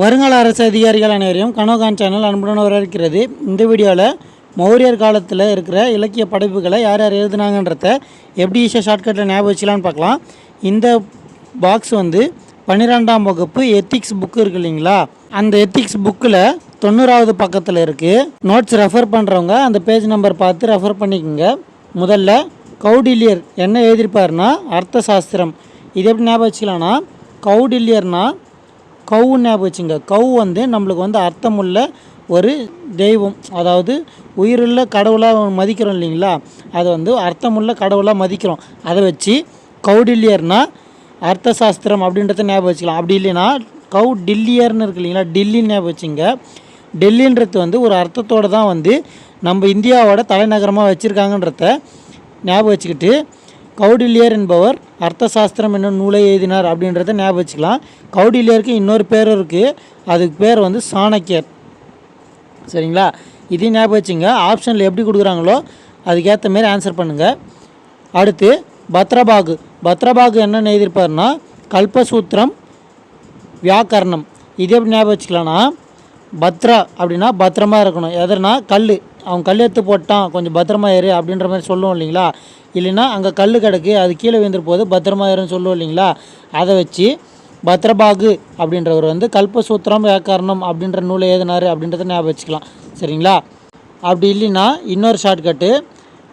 வருங்கால அரசு அதிகாரிகள் அனைவரையும் கனோகான் சேனல் அன்புடன் வரவேற்கிறது. இந்த வீடியோவில் மௌரியர் காலத்தில் இருக்கிற இலக்கிய படைப்புகளை யார் யார் எழுதுனாங்கன்றத எப்படி ஈஸியாக ஷார்ட்கட்டில் ஞாபகம் வச்சுலான்னு பார்க்கலாம். இந்த பாக்ஸ் வந்து பன்னிரெண்டாம் வகுப்பு எத்திக்ஸ் புக்கு இருக்கு இல்லைங்களா? அந்த எத்திக்ஸ் புக்கில் தொண்ணூறாவது பக்கத்தில் இருக்குது நோட்ஸ் ரெஃபர் பண்ணுறவங்க அந்த பேஜ் நம்பர் பார்த்து ரெஃபர் பண்ணிக்கோங்க. முதல்ல கௌடில்யர் என்ன எழுதியிருப்பாருன்னா அர்த்த சாஸ்திரம் இது எப்படி ஞாபகம் வச்சுக்கலாம்னா கௌடில்யர்னா கவு ஞாபகம் வச்சுங்க. கவு வந்து நம்மளுக்கு வந்து அர்த்தமுள்ள ஒரு தெய்வம். அதாவது உயிருள்ள கடவுளாக மதிக்கிறோம் இல்லைங்களா? அதை வந்து அர்த்தமுள்ள கடவுளாக மதிக்கிறோம். அதை வச்சு கௌடில்யர்னா அர்த்த சாஸ்திரம் அப்படின்றத ஞாபகம் வச்சுக்கலாம். அப்படி இல்லைன்னா கவு டில்லியர்னு இருக்கு இல்லைங்களா? டில்லின்னு ஞாபகம் வச்சுங்க. டெல்லின்றது வந்து ஒரு அர்த்தத்தோடு தான் வந்து நம்ம இந்தியாவோட தலைநகரமாக வச்சுருக்காங்கன்றத ஞாபகம் வச்சுக்கிட்டு கௌடில்யர் என்பவர் அர்த்தசாஸ்திரம் என்னும் நூலை எழுதினார் அப்படின்றத ஞாபகம் வச்சுக்கலாம். கௌடில்யருக்கு இன்னொரு பேரும் இருக்குது அதுக்கு பேர் வந்து சாணக்கியர். சரிங்களா? இதையும் ஞாபகம் வச்சுங்க. ஆப்ஷனில் எப்படி கொடுக்குறாங்களோ அதுக்கேற்ற மாரி ஆன்சர் பண்ணுங்கள் அடுத்து பத்ரபாகு. பத்ரபாகு என்ன எழுதியிருப்பாருன்னா கல்பசூத்திரம் வியாக்கரணம். இது எப்படி ஞாபகம் வச்சுக்கலாம்னா பத்ரா அப்படின்னா பத்திரமா இருக்கணும். எதனா கல் அவன் கல் எடுத்து போட்டான் கொஞ்சம் பத்திரமா இரு அப்படின்ற மாதிரி சொல்லுவோம் இல்லைங்களா? இல்லைன்னா அங்கே கல் கிடக்கு அது கீழே விழுந்துரு போது பத்திரமா இருன்னு சொல்லுவோம் இல்லைங்களா? அதை வச்சு பத்ரபாகு அப்படின்றவர் வந்து கல்பசூத்திரம் வியாக்கரணம் அப்படின்ற நூலை எழுதினார் அப்படின்றத ஞாபகம் வச்சுக்கலாம். சரிங்களா? அப்படி இல்லைன்னா இன்னொரு ஷார்ட்கட்டு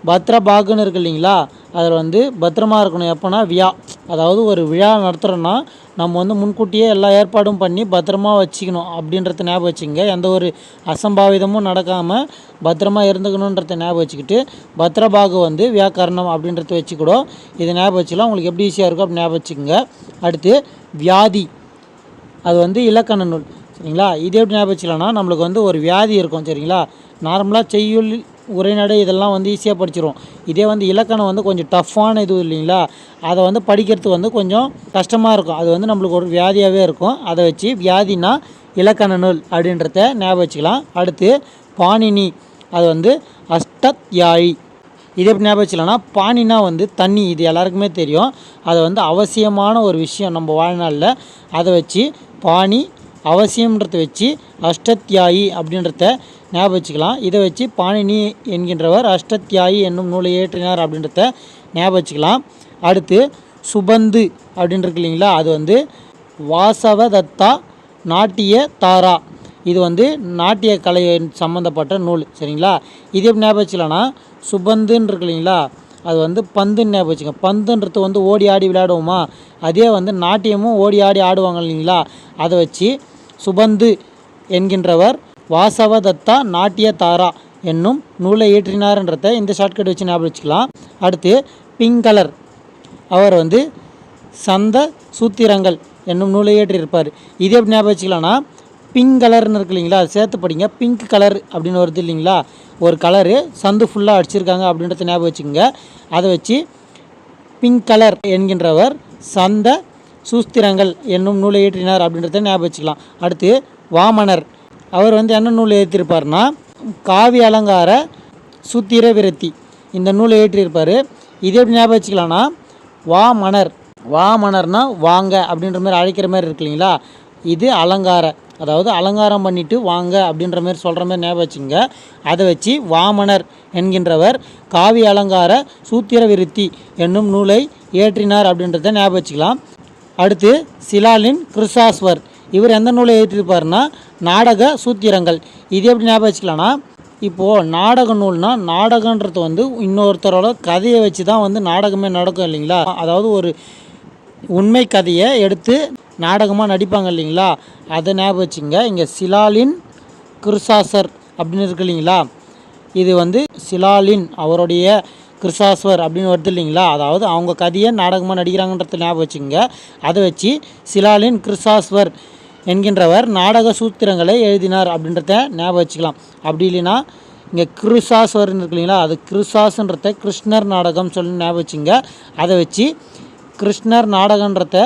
பத்ரபாகுன்னு இருக்கு இல்லைங்களா? அதில் வந்து பத்திரமா இருக்கணும். எப்போனா வியா. அதாவது ஒரு விழா நடத்துகிறோன்னா நம்ம வந்து முன்கூட்டியே எல்லா ஏற்பாடும் பண்ணி பத்திரமா வச்சுக்கணும் அப்படின்றத ஞாபகம் வச்சுங்க எந்த ஒரு அசம்பாவிதமும் நடக்காமல் பத்திரமா இருந்துக்கணுன்றத ஞாபகம் வச்சுக்கிட்டு பத்திரபாகு வந்து வியாக்கரணம் அப்படின்றத வச்சுக்கூட இதை ஞாபகம் வச்சுக்கலாம். உங்களுக்கு எப்படி ஈஸியாக இருக்கும் அப்படி ஞாபகம் வச்சுக்கோங்க. அடுத்து வியாதி. அது வந்து இலக்கண நூல். சரிங்களா? இது எப்படி ஞாபகம் வச்சுக்கலாம்னா நம்மளுக்கு வந்து ஒரு வியாதி இருக்கும். சரிங்களா? நார்மலாக செய்யுள் உரைநடை இதெல்லாம் வந்து ஈஸியாக படிச்சிடும் இதே வந்து இலக்கணம் வந்து கொஞ்சம் டஃப்பான இது இல்லைங்களா? அதை வந்து படிக்கிறதுக்கு வந்து கொஞ்சம் கஷ்டமாக இருக்கும். அது வந்து நம்மளுக்கு ஒரு வியாதியாகவே இருக்கும். அதை வச்சு வியாதினா இலக்கண நூல் அப்படின்றத ஞாபகம் வச்சுக்கலாம். அடுத்து பாணினி அது வந்து அஷ்டத்யாயி. இது எப்படி ஞாபகம் வச்சுக்கலாம்னா பானினா வந்து தண்ணி. இது எல்லாருக்குமே தெரியும். அது வந்து அவசியமான ஒரு விஷயம் நம்ம வாழ்நாளில். அதை வச்சு பாணி அவசியம்ன்றத வச்சு அஷ்டத்யாயி அப்படின்றத ஞாபகம் வச்சுக்கலாம். இதை வச்சு பாணினி என்கின்றவர் அஷ்டத்யாயி என்னும் நூலை ஏற்றினார் அப்படின்றத ஞாபகம் வச்சுக்கலாம். அடுத்து சுபந்து அப்படின்னு இல்லைங்களா? அது வந்து வாசவதத்தா நாட்டிய தாரா. இது வந்து நாட்டிய கலை சம்மந்தப்பட்ட நூல் சரிங்களா? இது எப்படி ஞாபகம் வச்சுக்கலாம்னா சுபந்துன்னு இருக்கு இல்லைங்களா? அது வந்து பந்துன்னு ஞாபகம் வச்சுங்க பந்துன்றது வந்து ஓடி ஆடி விளையாடுவோமா? அதே வந்து நாட்டியமும் ஓடி ஆடி ஆடுவாங்க இல்லைங்களா? அதை வச்சு சுபந்து என்கின்றவர் வாசவதத்தா நாட்டிய தாரா என்னும் நூலை இயற்றினார்ன்றத இந்த ஷார்ட்கட் வச்சு ஞாபகம் வச்சுக்கலாம். அடுத்து பிங்கலர் அவர் வந்து சந்த சூத்திரங்கள் என்னும் நூலை இயற்றியிருப்பார். இது எப்படி ஞாபகம் வச்சுக்கலாம்னா பிங்க் கலர்னு இருக்கு இல்லைங்களா அது சேர்த்து படிங்க பிங்க் கலர் அப்படின்னு வருது இல்லைங்களா? ஒரு கலரு சந்து ஃபுல்லாக அடிச்சிருக்காங்க அப்படின்றத ஞாபகம் வச்சுக்கோங்க. அதை வச்சு பிங்க் கலர் என்கின்றவர் சந்த சூஸ்திரங்கள் என்னும் நூலை இயற்றினார் அப்படின்றத ஞாபகம் வச்சுக்கலாம். அடுத்து வாமனர். அவர் வந்து என்ன நூல் ஏற்றிருப்பார்னா காவி அலங்கார சூத்திர விருத்தி. இந்த நூலை ஏற்றியிருப்பார் இது எப்படி ஞாபகம் வச்சுக்கலாம்னா வாமனர். வாமனர்னா வாங்க அப்படின்ற மாதிரி அழைக்கிற மாதிரி இருக்கு இல்லைங்களா? இது அலங்கார. அதாவது அலங்காரம் பண்ணிவிட்டு வாங்க அப்படின்ற மாதிரி சொல்கிற மாதிரி ஞாபகம் வச்சுங்க அதை வச்சு வாமனர் என்கின்றவர் காவி அலங்கார சூத்திர விருத்தி என்னும் நூலை இயற்றினார் அப்படின்றத ஞாபகம் வச்சுக்கலாம். அடுத்து சிலாலின் கிருஷாஸ்வர். இவர் எந்த நூலை எழுதியிருப்பார்னா நாடக சூத்திரங்கள். இது எப்படி ஞாபகம் வச்சுக்கலாம்னா இப்போது நாடக நூல்னால் நாடகன்றது வந்து இன்னொருத்தரோட கதையை வச்சு தான் வந்து நாடகமே நடக்கும் இல்லைங்களா? அதாவது ஒரு உண்மை கதையை எடுத்து நாடகமாக நடிப்பாங்க இல்லைங்களா? அதை ஞாபகம் வச்சுங்க. இங்கே சிலாலின் கிருசாசர் அப்படின்னு இருக்கு இல்லைங்களா? இது வந்து சிலாலின் அவருடைய கிறிஸ்தாஸ்வர் அப்படின்னு வருது இல்லைங்களா? அதாவது அவங்க கதையை நாடகமாக நடிக்கிறாங்கன்றத ஞாபகம் வச்சுங்க அதை வச்சு சிலாலின் கிருசாஸ்வர் என்கின்றவர் நாடக சூத்திரங்களை எழுதினார் அப்படின்றத ஞாபகம் வச்சுக்கலாம். அப்படி இல்லைன்னா இங்கே கிருசாஸ்வர்னு இருக்கு இல்லைங்களா? அது கிருசாஸ்ன்றத கிருஷ்ணர் நாடகம் சொல்லி ஞாபகம் வச்சுங்க அதை வச்சு கிருஷ்ணர் நாடகன்றத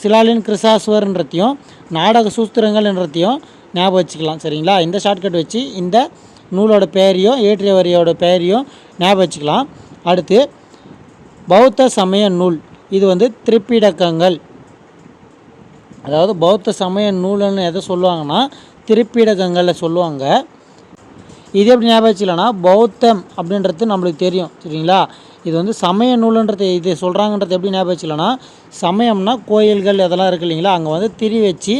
சிலாலின் கிருசாஸ்வர்ன்றதையும் நாடக சூத்திரங்கள்ன்றத்தையும் ஞாபகம் வச்சுக்கலாம். சரிங்களா? இந்த ஷார்ட்கட் வச்சு இந்த நூலோட பெயரையும் இயற்றியவரையோட பெயரையும் ஞாபகம் வச்சுக்கலாம். அடுத்து பௌத்த சமய நூல். இது வந்து திரிப்பிடக்கங்கள். அதாவது பௌத்த சமய நூல்னு எதை சொல்லுவாங்கன்னா திருப்பீடகங்களில் சொல்லுவாங்க. இது எப்படி ஞாபகம் வச்சுக்கலன்னா பௌத்தம் அப்படின்றது நம்மளுக்கு தெரியும் சரிங்களா? இது வந்து சமய நூலுன்றது இது சொல்கிறாங்கன்றது எப்படி ஞாபகம் வச்சுக்கலன்னா சமயம்னா கோயில்கள் அதெல்லாம் இருக்கு இல்லைங்களா? அங்கே வந்து திரி வச்சு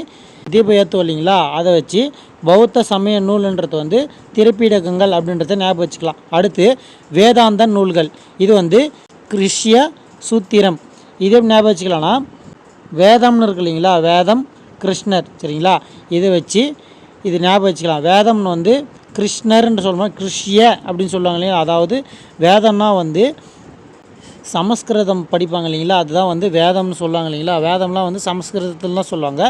தீபம் ஏற்றுவோம் இல்லைங்களா? அதை வச்சு பௌத்த சமய நூலுன்றது வந்து திருப்பீடகங்கள் அப்படின்றத ஞாபகம் வச்சுக்கலாம். அடுத்து வேதாந்த நூல்கள். இது வந்து கிருஷ்ய சூத்திரம். இது ஞாபகம் வச்சுக்கலாம்னா வேதம்னு இருக்கு இல்லைங்களா? வேதம் கிருஷ்ணர் சரிங்களா? இதை வச்சு இது ஞாபகம் வச்சுக்கலாம். வேதம்னு வந்து கிருஷ்ணர்ன்னு சொல்லுவோம் கிருஷ்ய அப்படின்னு சொல்லுவாங்க இல்லையா அதாவது வேதம்னா வந்து சமஸ்கிருதம் படிப்பாங்க இல்லைங்களா? அதுதான் வந்து வேதம்னு சொல்லுவாங்க இல்லைங்களா? வேதம்லாம் வந்து சமஸ்கிருதத்தில் தான் சொல்லுவாங்க.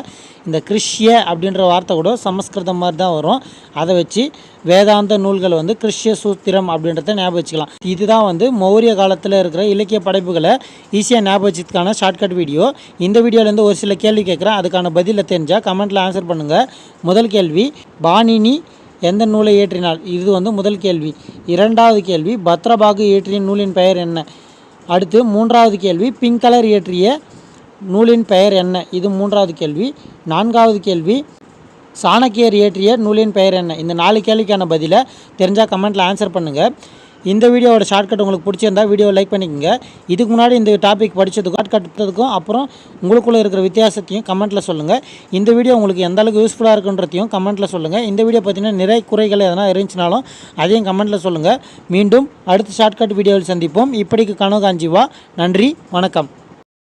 இந்த கிருஷ்ய அப்படின்ற வார்த்தை கூட சமஸ்கிருதம் மாதிரி தான் வரும். அதை வச்சு வேதாந்த நூல்கள் வந்து கிருஷ்ய சூத்திரம் அப்படின்றத ஞாபகம் வச்சுக்கலாம். இதுதான் வந்து மௌரிய காலத்தில் இருக்கிற இலக்கிய படைப்புகளை ஈஸியாக ஞாபகம் வச்சதுக்கான ஷார்ட்கட் வீடியோ இந்த வீடியோலேருந்து ஒரு சில கேள்வி கேட்குறேன். அதுக்கான பதிலை தெரிஞ்சால் கமெண்ட்டில் ஆன்சர் பண்ணுங்கள் முதல் கேள்வி பாணினி எந்த நூலை இயற்றினாள்? இது வந்து முதல் கேள்வி. இரண்டாவது கேள்வி பத்ரபாகு இயற்றிய நூலின் பெயர் என்ன? அடுத்து மூன்றாவது கேள்வி பிங்க் கலர் இயற்றிய நூலின் பெயர் என்ன? இது மூன்றாவது கேள்வி. நான்காவது கேள்வி சாணக்கியர் இயற்றிய நூலின் பெயர் என்ன? இந்த நாலு கேள்விக்கான பதிலை தெரிஞ்சால் கமெண்ட்டில் ஆன்சர் பண்ணுங்கள் இந்த வீடியோவோட ஷார்ட்கட் உங்களுக்கு பிடிச்சிருந்தா வீடியோ லைக் பண்ணிக்கோங்க. இதுக்கு முன்னாடி இந்த டாபிக் படித்ததுக்கும் ஷார்ட்கட்டதுக்கும் அப்புறம் உங்களுக்குள்ளே இருக்கிற வித்தியாசத்தையும் கமெண்ட்டில் சொல்லுங்கள் இந்த வீடியோ உங்களுக்கு எந்த அளவுக்கு யூஸ்ஃபுல்லாக இருக்குன்றதையும் கமெண்ட்டில் சொல்லுங்கள் இந்த வீடியோ பார்த்தீங்கன்னா நிறை குறைகள் எதனா இருந்துச்சுனாலும் அதையும் கமெண்ட்டில் சொல்லுங்கள் மீண்டும் அடுத்த ஷார்ட்கட் வீடியோவில் சந்திப்போம். இப்படிக்கு கனவு காஞ்சிவா. நன்றி வணக்கம்.